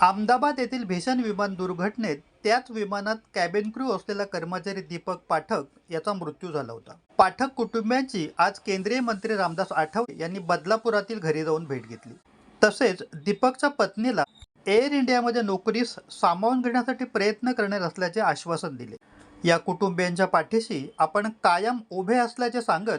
अहमदाबाद येथील भीषण विमान दुर्घटनेत त्याच विमानात कॅबिन क्रू असलेला कर्मचारी दीपक पाठक याचा मृत्यू झाला होता. पाठक कुटुंबियांची आज केंद्रीय मंत्री रामदास आठवले यांनी बदलापुरातील घरी जाऊन भेट घेतली. तसेच दीपकच्या पत्नीला एअर इंडियामध्ये नोकरीस सामावून घेण्यासाठी प्रयत्न करणार असल्याचे आश्वासन दिले. या कुटुंबियांच्या पाठीशी आपण कायम उभे असल्याचे सांगत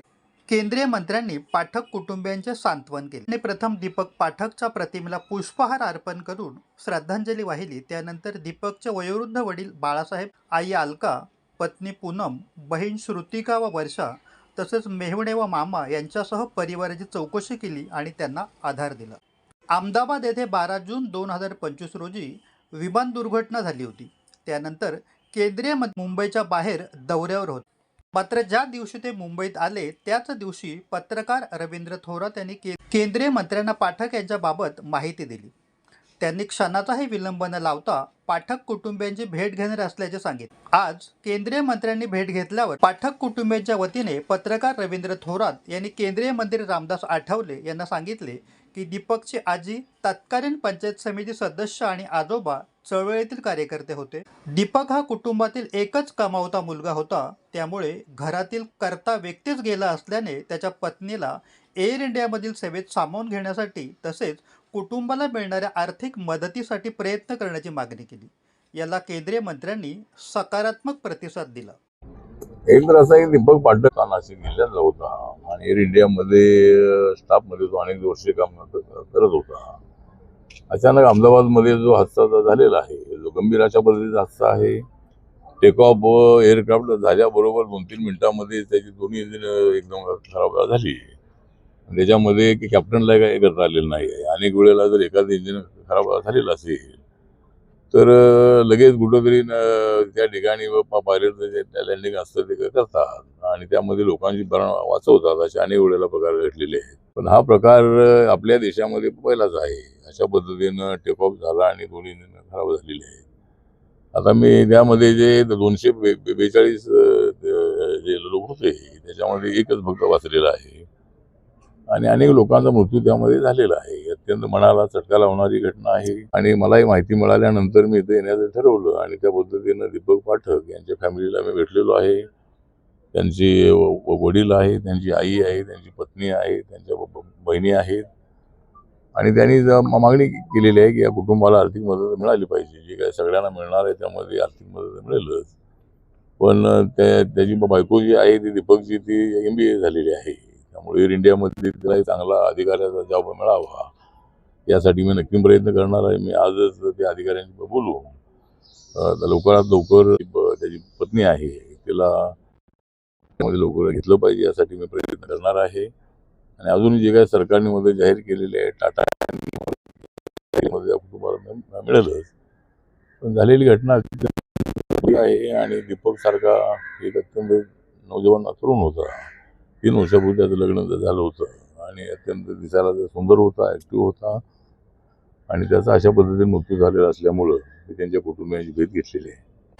केंद्रीय मंत्र्यांनी पाठक कुटुंबियांचे सांत्वन केले. आणि प्रथम दीपक पाठकच्या प्रतिमेला पुष्पहार अर्पण करून श्रद्धांजली वाहिली. त्यानंतर दीपकचे वयोवृद्ध वडील बाळासाहेब आई अलका पत्नी पूनम बहीण श्रुतिका व वर्षा तसेच मेहवणे व मामा यांच्यासह परिवाराची चौकशी केली आणि त्यांना आधार दिला. अहमदाबाद येथे बारा जून दोन हजार पंचवीस रोजी विमान दुर्घटना झाली होती. त्यानंतर केंद्रीय मुंबईच्या बाहेर दौऱ्यावर होते. मात्र ज्या दिवशी ते मुंबईत आले त्याच दिवशी पत्रकार रवींद्र थोरात यांनी के केंद्रीय मंत्र्यांना पाठक यांच्याबाबत माहिती दिली. त्यांनी क्षणाचाही विलंब न लावता पाठक कुटुंबियांची भेट घेणार असल्याचे सांगितले. आज केंद्रीय मंत्र्यांनी भेट घेतल्यावर पाठक कुटुंबियांच्या वतीने पत्रकार रवींद्र थोरात यांनी केंद्रीय मंत्री रामदास आठवले यांना सांगितले की दीपकची आजी तत्कालीन पंचायत समिती सदस्य आणि आजोबा चळवळीतील कार्यकर्ते होते. दीपक हा कुटुंबातील एकच कमावता मुलगा होता. त्यामुळे घरातील कर्ता व्यक्तीच गेला असल्याने त्याच्या पत्नीला एअर इंडियामधील सेवेत सामावून घेण्यासाठी तसेच कुटुंबाला मिळणाऱ्या आर्थिक मदतीसाठी प्रयत्न करण्याची मागणी केली. याला केंद्रीय मंत्र्यांनी सकारात्मक प्रतिसाद दिला. एक असा की दीपक पाटक नाशिक जिल्ह्यातला होता आणि एअर इंडियामध्ये स्टाफमध्ये तो अनेक वर्षे काम करत होता. अचानक अहमदाबादमध्ये जो हादसा झालेला आहे जो गंभीर अशा पद्धतीचा हादसा आहे टेक ऑफ एअरक्राफ्ट झाल्याबरोबर दोन तीन मिनिटांमध्ये त्याची दोन्ही इंजिन एकदम खराब झाली. त्याच्यामध्ये की कॅप्टनला काही करता आलेलं नाही. आहे अनेक वेळेला जर एखादं इंजिन खराब झालेलं असेल तर लगेच कुठंतरी त्या ठिकाणी पायलट लँडिंग असतं ते करतात. आणि त्यामध्ये लोकांची प्राण वाचवतात अशा अनेक वेळेला प्रकार घडलेले आहेत. पण हा प्रकार आपल्या देशामध्ये पहिलाच आहे. अशा पद्धतीनं टेक ऑफ झाला आणि दोन्ही इंजिन खराब झालेले आहे आता मी त्यामध्ये जे दोनशे बे बेचाळीस जे लोक होते त्याच्यामध्ये एकच भक्त वाचलेला आहे. आणि अनेक लोकांचा मृत्यू त्यामध्ये झालेला आहे. अत्यंत मनाला चटका लावणारी घटना आहे. आणि मलाही माहिती मिळाल्यानंतर मी इथे येण्याचं ठरवलं आणि त्या पद्धतीनं दीपक पाठक यांच्या फॅमिलीला मी भेटलेलो आहे. त्यांची व- वडील आहेत त्यांची आई आहे त्यांची पत्नी आहे त्यांच्या बहिणी आहेत. आणि त्यांनी मागणी केलेली आहे की या कुटुंबाला आर्थिक मदत मिळाली पाहिजे. जी काय सगळ्यांना मिळणार आहे त्यामध्ये आर्थिक मदत मिळेलच. पण त्या त्याची बायको जी आहे ती दीपकची ती एम बी ए झालेली आहे. त्यामुळे एअर इंडियामध्ये तिलाही चांगला अधिकाऱ्याचा जॉब मिळावा. यासाठी मी नक्की प्रयत्न करणार आहे. मी आजच त्या अधिकाऱ्यांशी बोलू. लवकरात लवकर त्याची पत्नी आहे तिला मध्ये लवकर घेतलं पाहिजे यासाठी मी प्रयत्न करणार आहे. आणि अजून जे काही सरकारने मध्ये जाहीर केलेले आहे टाटा कुटुंबाला मिळेलच. पण झालेली घटना अत्यंत आहे आणि दीपक सारखा एक अत्यंत नौजवान तरुण होता. तीन वर्षापूर्वी त्याचं लग्न झालं होतं आणि अत्यंत दिसायला सुंदर होता ॲक्टिव्ह होता. आणि त्याचा अशा पद्धतीने मृत्यू झालेला असल्यामुळं मी त्यांच्या कुटुंबियांची भेट घेतलेली आहे.